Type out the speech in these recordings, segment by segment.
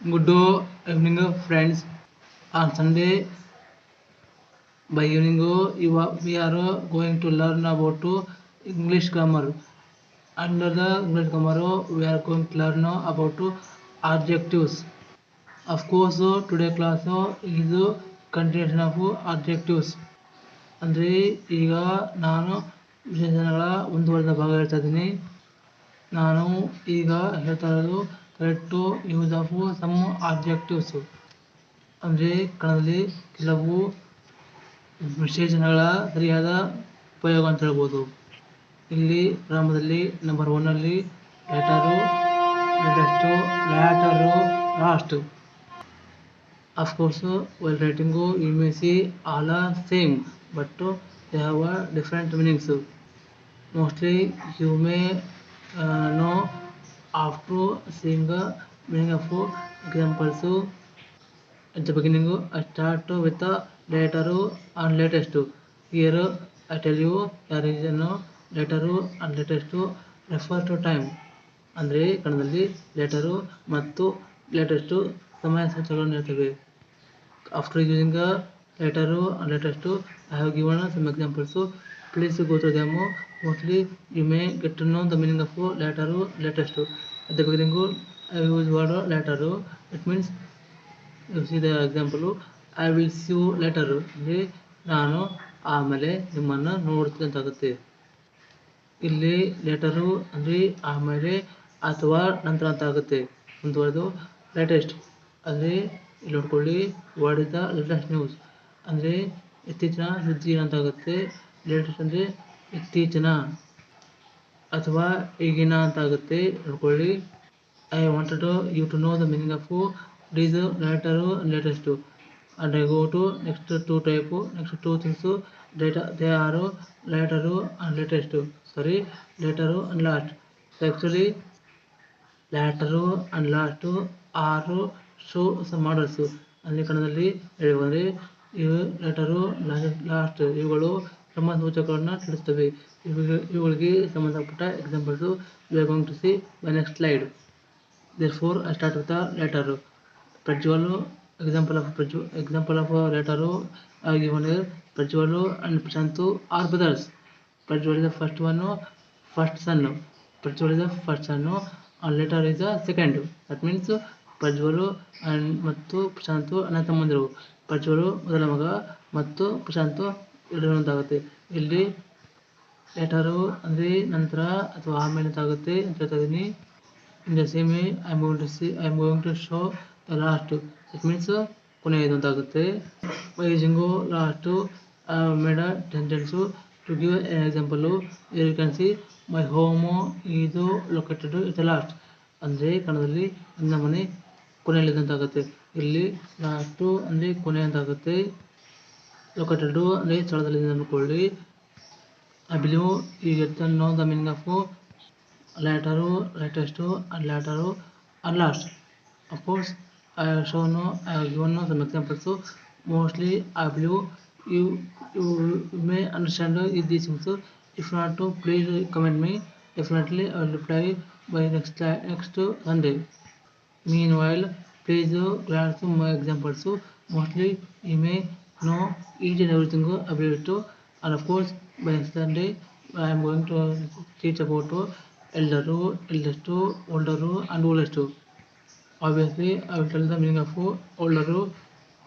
Good evening, friends. On Sunday, by evening, you are, we are going to learn about English grammar. Under the English grammar, we are going to learn about adjectives. Of course, today class is continuation of adjectives. ಅಂದರೆ ಈಗ ನಾನು ವಿಶೇಷಣಗಳ ಮುಂದುವರೆದ ಭಾಗ ಹೇಳ್ತಾ ಇದ್ದೀನಿ ನಾನು ಈಗ ಹೇಳ್ತಾ ಇರೋದು to use of some objectives ಅಂದರೆ ಕಣದಲ್ಲಿ ಕೆಲವು ವಿಶೇಷಣಗಳ ಸರಿಯಾದ ಉಪಯೋಗ ಅಂತ ಹೇಳ್ಬೋದು. ಇಲ್ಲಿ ಪ್ರಾರಂಭದಲ್ಲಿ ನಂಬರ್ ಒನ್ನಲ್ಲಿ later latest latter last of course well writing you may see all are same but they have a different meanings mostly you may know of to sing meaning of examples at the I start with later and latest here I tell you ಯಾರ later and latest refer to time ಅಂದರೆ ಕಣದಲ್ಲಿ later ಮತ್ತು latest ಸಮಯ ಸಂಚಲನ ಇರ್ತವೆ after using later latest I have given some examples please go through them mostly you may get to know the meaning of later latest at the beginning I use word later it means you the example I will see you later ಇಲ್ಲಿ ನಾನು ಆಮೇಲೆ ನಿಮ್ಮನ್ನು ನೋಡ್ತೀನಿ ಅಂತಾಗುತ್ತೆ ಇಲ್ಲಿ letter ಅಂದರೆ ಆಮೇಲೆ ಅಥವಾ ನಂತರ ಅಂತ ಆಗುತ್ತೆ ಮುಂದುವರೆದು ಲೇಟೆಸ್ಟ್ ಅಲ್ಲಿ ಇಲ್ಲಿ ನೋಡ್ಕೊಳ್ಳಿ word is the latest news ಅಂದ್ರೆ ಇತ್ತೀಚಿನ ಸುದ್ದಿ ಅಂತ ಆಗುತ್ತೆ ಲೇಟೆಸ್ಟ್ ಅಂದ್ರೆ ಇತ್ತೀಚಿನ ಅಥವಾ ಈಗಿನ ಅಂತ ಆಗುತ್ತೆ ಅನ್ಕೊಳ್ಳಿ I want to you to know the meaning of this later latest and I go to next two type next two things data they are later and latest sorry later and last actually latter and last are show some models ಅಲ್ಲಿ ಕಣದಲ್ಲಿ ಹೇಳಿ ಇವು letter last ಇವುಗಳು ಸಮಸೂಚಕವನ್ನು ತಿಳಿಸುತ್ತವೆ ಇವುಗಳಿಗೆ ಸಂಬಂಧಪಟ್ಟ examples we to see the next slide therefore I start with the latter Prajwal example of Prajwal example of latter I have given here Prajwal and Prashanth are brothers Prajwal is the first one first son Prajwal is the first son and latter is the second that means Prajwal and ಮತ್ತು ಪ್ರಶಾಂತು ಅಣ್ಣ ತಮ್ಮಂದಿರು. ಪ್ರಜ್ವಲು ಮೊದಲ ಮಗ ಮತ್ತು ಪ್ರಶಾಂತು ಎರಡನೇದಾಗುತ್ತೆ ಇಲ್ಲಿ letter ಅಂದರೆ ನಂತರ ಅಥವಾ ಆಮೇಲೆ ಅಂತಾಗುತ್ತೆ ಅಂತ ಹೇಳ್ತಾ ಇದ್ದೀನಿ. In the same I am going to see I am going to show the last it means ಕೊನೆಯದು ಅಂತಾಗುತ್ತೆ using last made sentence to give example you can see my home ಇದು ಲೊಕೇಟೆಡ್ ಇಟ್ ದ ಲಾಸ್ಟ್ ಅಂದರೆ ಕನ್ನಡದಲ್ಲಿ ನನ್ನ ಮನೆ ಕೊನೆಯಲ್ಲಿದೆ ಅಂತಾಗುತ್ತೆ ಇಲ್ಲಿ last ಅಂದರೆ ಕೊನೆ ಅಂತಾಗುತ್ತೆ ಲೊಕೇಟೆಡು ಅಂದರೆ ಸ್ಥಳದಲ್ಲಿದೆ ಅಂದ್ಕೊಳ್ಳಿ I believe you get the know the meaning of later latest and latter and last of course I have shown I have given some examples. So mostly I believe you you may understand these things. If not, please comment me. Definitely I will reply by next next Sunday. Meanwhile, please glance to my examples. Mostly you may know each and everything about it. And of course, by next Sunday I am going to teach about elder, eldest, older, and oldest. obviously I will tell the meaning of older,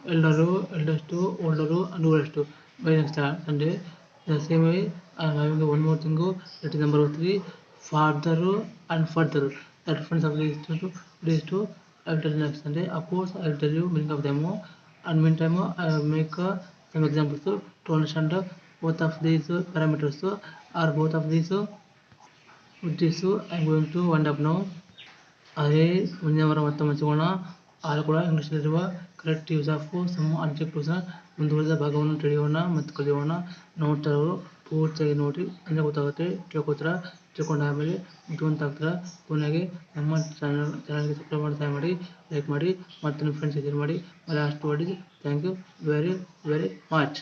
elder, eldest, older, and oldest by next Sunday. The same way I am having one more thing. That is number three, father and further. The difference of these two, these two I will tell next Sunday. Of course, I tell you meaning of them. And meantime, I make uh, some examples to understand both of these parameters or both of these. With this, I am going to wind up now. ಅದೇ ಮುಂದಿನ ವಾರ ಮತ್ತೊಮ್ಮೆ ಸಿಗೋಣ ಆಗ ಕೂಡ ಇಂಗ್ಲೀಷಲ್ಲಿರುವ correct use of some ಆಬ್ಜೆಕ್ಟಿವ್ಸ್ನ ಮುಂದುವರೆದ ಭಾಗವನ್ನು ತಿಳಿಯೋಣ ಮತ್ತು ಕಲಿಯೋಣ ನೋಡ್ತಾ ಇರೋರು ಪೂರ್ತಿಯಾಗಿ ನೋಡಿ ಅಂದರೆ ಗೊತ್ತಾಗುತ್ತೆ ತಿಳ್ಕೊತೀರ ತಿಳ್ಕೊಂಡ ಆಮೇಲೆ ಬುದ್ಧಿವಂತ ಆಗ್ತೀರ. ಕೊನೆಗೆ ನಮ್ಮ ಚಾನಲ್ ಚಾನಲ್ಗೆ ಸಬ್ಸ್ಕ್ರೈಬ್ ಮಾಡಿ ಮಾಡಿ ಲೈಕ್ ಮಾಡಿ ಮತ್ತು ನಿಮ್ಮ ಫ್ರೆಂಡ್ಸ್ ಶೇರ್ ಮಾಡಿ. ಲಾಸ್ಟ್ ವರ್ಡ್ ಮಾಡಿ thank you very very much